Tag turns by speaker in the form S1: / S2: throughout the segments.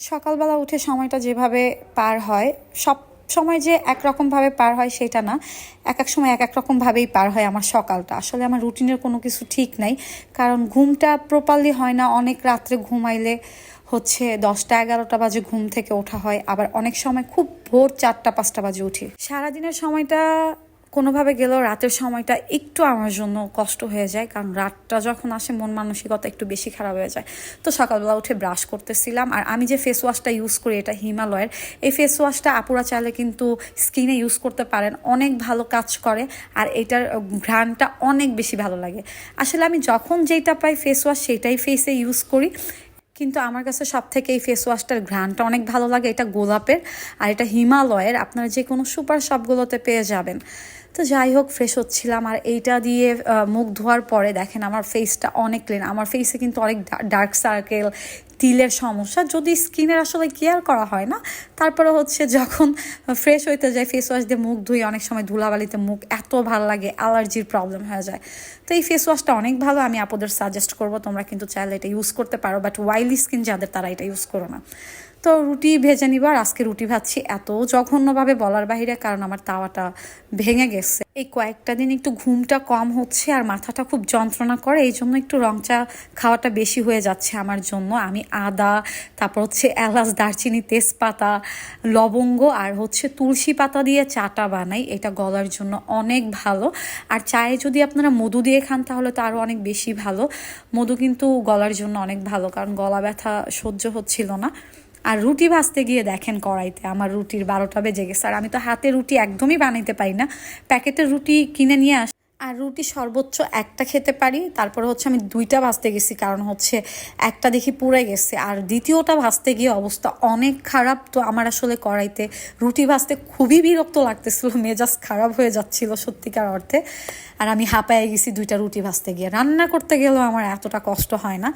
S1: সকালবেলা উঠে সময়টা যেভাবে পার হয়, সব সময় যে একরকমভাবে পার হয় সেটা না। এক এক সময় এক এক রকমভাবেই পার হয় আমার সকালটা। আসলে আমার রুটিনের কোনো কিছু ঠিক নাই। কারণ ঘুমটা প্রপারলি হয় না। অনেক রাত্রে ঘুমাইলে হচ্ছে দশটা, এগারোটা বাজে ঘুম থেকে ওঠা হয়। আবার অনেক সময় খুব ভোর চারটা, পাঁচটা বাজে উঠি। সারাদিনের সময়টা কোনোভাবে গেলেও রাতের সময়টা একটু আমার জন্য কষ্ট হয়ে যায়, কারণ রাতটা যখন আসে মন মানসিকতা একটু বেশি খারাপ হয়ে যায়। তো সকালবেলা উঠে ব্রাশ করতেছিলাম, আর আমি যে ফেস ওয়াশটা ইউজ করি এটা হিমালয়ের, এই ফেস ওয়াশটা আপুরা চাইলে কিন্তু স্কিনে ইউজ করতে পারেন, অনেক ভালো কাজ করে, আর এটার ঘ্রাণটা অনেক বেশি ভালো লাগে। আসলে আমি যখন যেটা পাই ফেস ওয়াশ সেটাই ফেসে ইউজ করি। কিন্তু আমার কাছে সব থেকে এই ফেস ওয়াশটার ঘ্রাণটা অনেক ভালো লাগে, এটা গোলাপের আর এটা হিমালয়ের, আপনারা যে কোনো সুপার শপগুলোতে পেয়ে যাবেন। তো যাই হোক ফ্রেশ হচ্ছিলাম আর এইটা দিয়ে মুখ ধোয়ার পরে দেখেন আমার ফেসটা অনেক ক্লিন আমার ফেসে কিন্তু অনেক ডার্ক সার্কেল তিলের সমস্যা। যদি স্কিনের আসলে কেয়ার করা হয় না, তারপরে হচ্ছে যখন ফ্রেশ হইতে যায় ফেস ওয়াশ দিয়ে মুখ ধুই অনেক সময় ধুলাবালিতে মুখ এত ভালো লাগে অ্যালার্জির প্রবলেম হয়ে যায়। তো এই ফেস ওয়াশটা অনেক ভালো, আমি আপনাদের সাজেস্ট করব, তোমরা কিন্তু চাইলে এটা ইউজ করতে পারো বাট ওয়াইলি স্কিন যাদের, তারা এটা ইউজ করো না। তো রুটি ভেজে নিবার আজকে রুটি ভাজছি এত জঘন্যভাবে বলার বাহিরে, কারণ আমার তাওয়াটা ভেঙে গেছে। এই কয়েকটা দিন একটু ঘুমটা কম হচ্ছে, আর মাথাটা খুব যন্ত্রণা করে এই জন্য একটু রং চা খাওয়াটা বেশি হয়ে যাচ্ছে আমার জন্য। আমি আদা, তারপর হচ্ছে এলাচ, দারচিনি, তেজপাতা, লবঙ্গ আর হচ্ছে তুলসী পাতা দিয়ে চাটা বানাই। এটা গলার জন্য অনেক ভালো। আর চায়ে যদি আপনারা মধু দিয়ে খান তাহলে তো আরও অনেক বেশি ভালো। মধু কিন্তু গলার জন্য অনেক ভালো, কারণ গলা ব্যথা সহ্য হচ্ছিল না। আর রুটি ভাজতে গিয়ে দেখেন কড়াইতে, আমার রুটির বারোটা বেজে গেছে। আর আমি তো হাতে রুটি একদমই বানাইতে পারি না। প্যাকেটের রুটি কিনে নিয়ে আস আর রুটি সর্বোচ্চ একটা খেতে পারি। তারপরে হচ্ছে আমি দুইটা ভাজতে গেছি, কারণ হচ্ছে একটা দেখি পুড়ে গেছে, আর দ্বিতীয়টা ভাজতে গিয়ে অবস্থা অনেক খারাপ। তো আমার আসলে কড়াইতে রুটি ভাজতে খুবই বিরক্ত লাগতেছিল, মেজাজ খারাপ হয়ে যাচ্ছিল সত্যিকার অর্থে। আর আমি হাঁপায়ে গেছি দুইটা রুটি ভাজতে গিয়ে। রান্না করতে গেলেও আমার এতটা কষ্ট হয় না।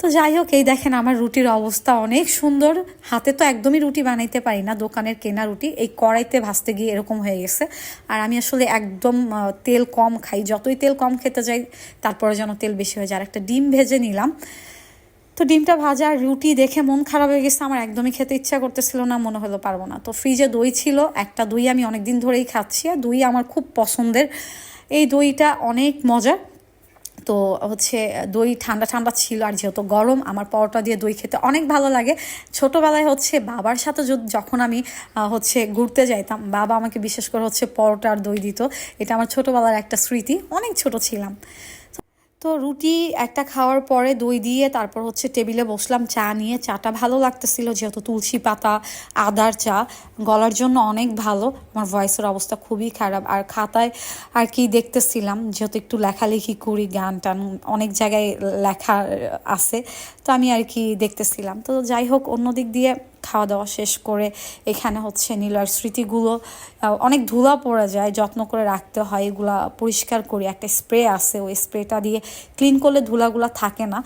S1: তো যাই হোক, এই দেখেন আমার রুটির অবস্থা অনেক সুন্দর। হাতে তো একদমই রুটি বানাইতে পারি না, দোকানের কেনা রুটি, এই কড়াইতে ভাজতে গিয়ে এরকম হয়ে গেছে। আর আমি আসলে একদম তেল কম খাই, যতই তেল কম খেতে যাই, তারপরে যেন তেল বেশি হয়ে যায়। আর একটা ডিম ভেজে নিলাম। তো ডিমটা ভাজা আর রুটি দেখে মন খারাপ হয়ে গেছে, আমার একদমই খেতে ইচ্ছা করতেছিল না, মনে হলো পারব না। তো ফ্রিজে দই ছিল, একটা দই আমি অনেক দিন ধরেই খাচ্ছি, আর দই আমার খুব পছন্দের। এই দইটা অনেক মজার। তো হচ্ছে দই ঠান্ডা ঠান্ডা ছিল আর যেহেতু গরম, আমার পরোটা দিয়ে দই খেতে অনেক ভালো লাগে। ছোটোবেলায় হচ্ছে বাবার সাথে যখন আমি হচ্ছে ঘুরতে যাইতাম, বাবা আমাকে বিশেষ করে হচ্ছে পরোটা আর দই দিত। এটা আমার ছোটোবেলার একটা স্মৃতি, অনেক ছোট ছিলাম। তো রুটি একটা খাওয়ার পরে দই দিয়ে তারপর হচ্ছে টেবিলে বসলাম, চা নিয়ে। চাটা ভালো লাগতেছিল যেহেতু তুলসী পাতা, আদার চা। গলার জন্য অনেক ভালো। আমার ভয়েসের অবস্থা খুবই খারাপ। আর খাতায় আর কি দেখতেছিলাম, যেহেতু একটু লেখালেখি করি, গান টান অনেক জায়গায় লেখা আছে, তো আমি আর কি দেখতেছিলাম। তো যাই হোক, অন্য দিক দিয়ে খাওয়া দাওয়া শেষ করে এখানে হচ্ছে নীলার স্মৃতিগুলো অনেক ধুলা পড়ে যায়, যত্ন করে রাখতে হয়, এগুলা পরিষ্কার করি। একটা স্প্রে আছে, ওই স্প্রেটা দিয়ে ক্লিন করলে ধুলাগুলা থাকে না।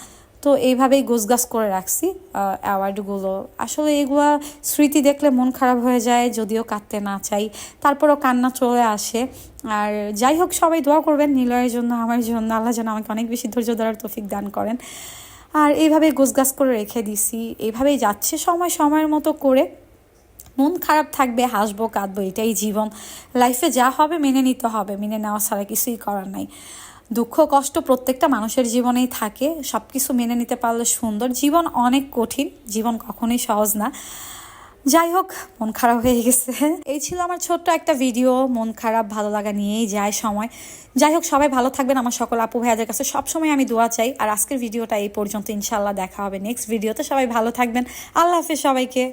S1: তো এইভাবেই গোছগাছ করে রাখছি অ্যাওয়ার্ডগুলো। আসলে এগুলো স্মৃতি দেখলে মন খারাপ হয়ে যায়, যদিও কাঁদতে না চাই। তারপরও কান্না চলে আসে। আর যাই হোক, সবাই দোয়া করবেন নিলয়ের জন্য, আমার জন্য। আল্লাহ যেন আমাকে অনেক বেশি ধৈর্য ধরার তৌফিক দান করেন। আর এইভাবে গোছগাছ করে রেখে দিছি। এইভাবেই যাচ্ছে সময়, সময়ের মতো করে। মন খারাপ থাকবে, হাসবো, কাঁদবো, এটাই জীবন। লাইফে যা হবে মেনে নিতে হবে, মেনে নেওয়া ছাড়া কিছুই করার নাই। দুঃখ, কষ্ট প্রত্যেকটা মানুষের জীবনেই থাকে। সব কিছু মেনে নিতে পারলে সুন্দর। জীবন অনেক কঠিন, জীবন কখনোই সহজ না। যাই হোক মন খারাপ হয়ে গেছে। এই ছিল আমার ছোট্ট একটা ভিডিও, মন খারাপ, ভালো লাগা নিয়েই যায় সময়। যাই হোক সবাই ভালো থাকবেন, আমার সকল আপু ভাইয়াদের কাছে সবসময় আমি দোয়া চাই। আর আজকের ভিডিওটা এই পর্যন্ত ইনশাল্লাহ দেখা হবে নেক্সট ভিডিওতে। সবাই ভালো থাকবেন। আল্লাহ হাফেজ সবাইকে।